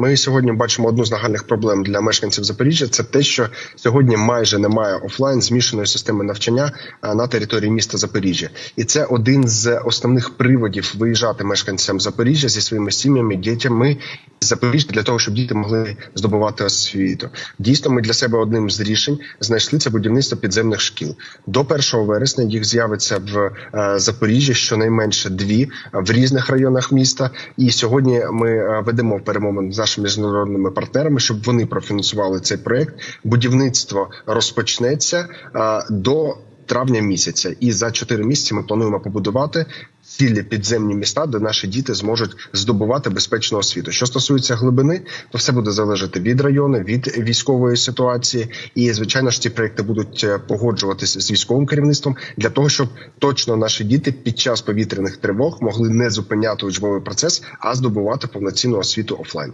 Ми сьогодні бачимо одну з нагальних проблем для мешканців Запоріжжя. Це те, що сьогодні майже немає офлайн змішаної системи навчання на території міста Запоріжжя, і це один з основних приводів виїжджати мешканцям Запоріжжя зі своїми сім'ями, дітьми з Запоріжжя для того, щоб діти могли здобувати освіту. Дійсно, ми для себе одним з рішень знайшли це будівництво підземних шкіл. До 1 вересня їх з'явиться в е, Запоріжжі щонайменше дві в різних районах міста. І сьогодні ми е, ведемо перемовини з нашими міжнародними партнерами, щоб вони профінансували цей проект. Будівництво розпочнеться е, до травня місяця, і за 4 місяці ми плануємо побудувати. Цілі підземні міста, де наші діти зможуть здобувати безпечну освіту. Що стосується глибини, то все буде залежати від району, від військової ситуації. І звичайно ж ці проекти будуть е, погоджуватися з військовим керівництвом для того, щоб точно наші діти під час повітряних тривог могли не зупиняти учбовий процес, а здобувати повноцінну освіту офлайн.